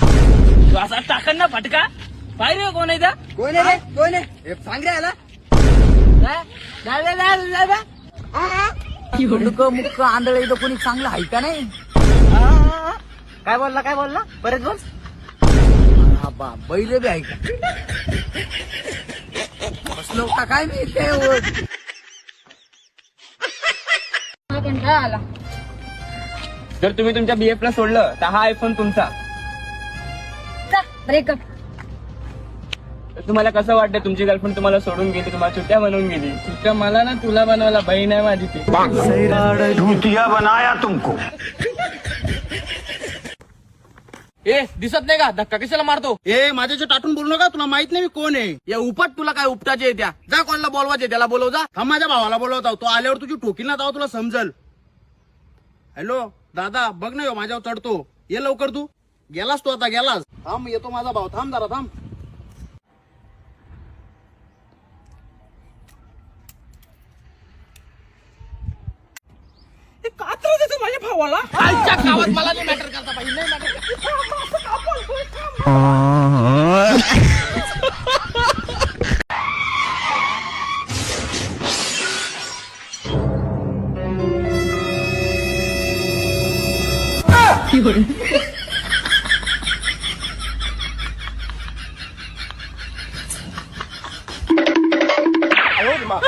तू असा टाकन ना फटका. रे कोण आहे त्या कोण आहे? रे कोण आहे? हे सांग रे याला. मुक्क मुक्क आंधळ इथं कोणी चांगलं आहे का नाही? काय बोलला काय बोलला? परत बोल. हा बा बैल बी आहे का? बसलो का काय मी ते कंटाळा आला? जर तुम्ही तुमच्या बीएफ ला सोडलं तर हा आयफोन तुमचा. ब्रेकअप तुम्हाला कसं वाटतं तुमची गर्लफ्रेंड तुम्हाला सोडून गेली तुम्हाला सुट्ट्या बनवून गेली. सुट्ट्या मला ना तुला बनवायला बहीण आहे माझी ती. धूतिया बनाया तुमको. ए दिसत नाही का? धक्का कशाला मारतो? ए माझ्याच्या टाटून बोलू नका तुला माहीत नाही मी कोण आहे. या उपट तुला काय उपटाचे त्या. जा कोणाला बोलवायचे त्याला बोलव जा. हा माझ्या भावाला बोलवत आहो. तो आल्यावर तुझी ठोकील ना जाऊ तुला समजल. हॅलो दादा बघ ना माझ्यावर चढतो. ये लवकर तू. गेलास तू आता गेलास. थांब येतो माझा भाऊ. थांब जरा थांब. देतो माझ्या भावाला? गावात मला नाही मॅटर करता पाहिजे नाही मॅटर 哎妈